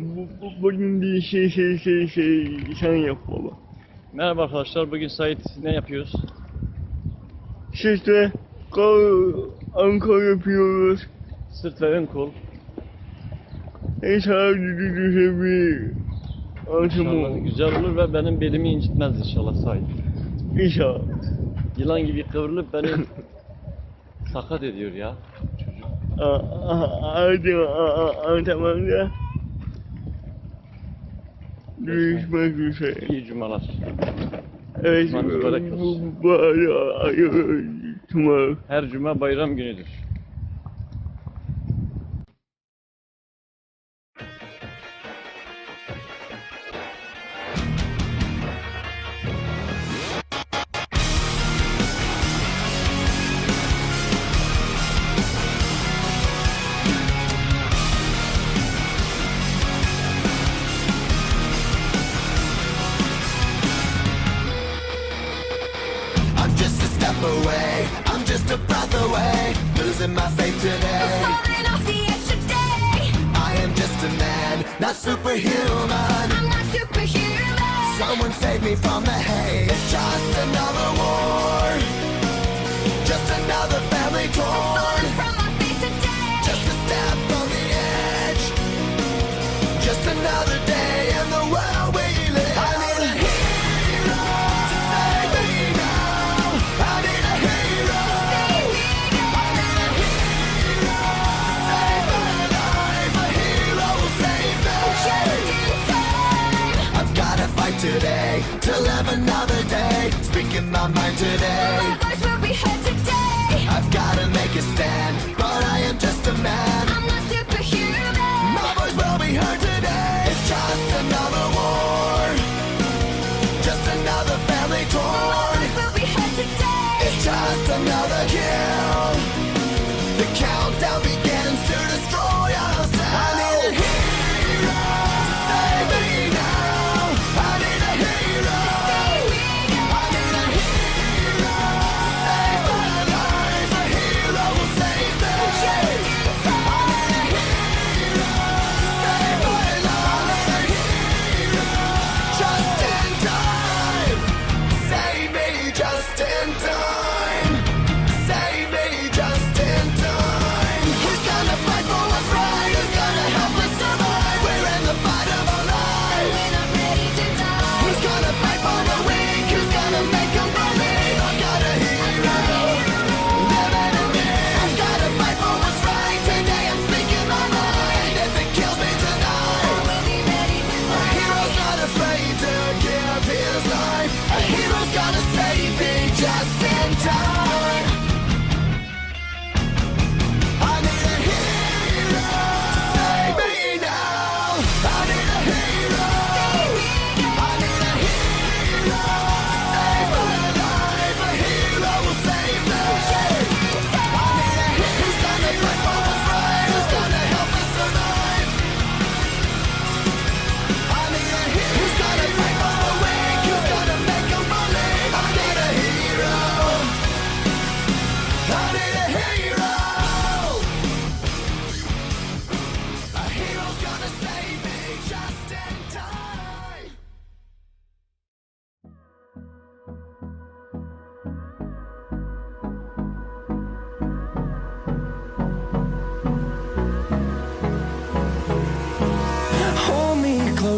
Bu, bu, bugün bir şey şey şey şey sen yap baba. Merhaba arkadaşlar, bugün Sait ne yapıyoruz? İşte kol ankara yapıyoruz. Sırt ve ön kol. İnşallah düzgün bir İnşallah antrenman. güzel olur ve benim belimi incitmez inşallah Sait. İnşallah. Yılan gibi kıvrılıp beni sakat ediyor ya. Hadi antrenmanda görüşmek üzere. İyi cumalar. Evet, Cumanız mübarek bu, olsun. bu ayı cuma. Her cuma bayram günüdür. Away, I'm just a breath away, losing my faith today. I'm Falling off the edge today. I am just a man, not superhuman. I'm not superhuman. Someone save me from the haze. It's just another war, just another family torn. To live another day. Speaking my mind today. My voice will be heard today. I've gotta make a stand, but I am just a man. I'm not superhuman. My voice will be heard today. It's just another war, just another family torn My voice will be heard today. It's just another kill. The countdown begins to destroy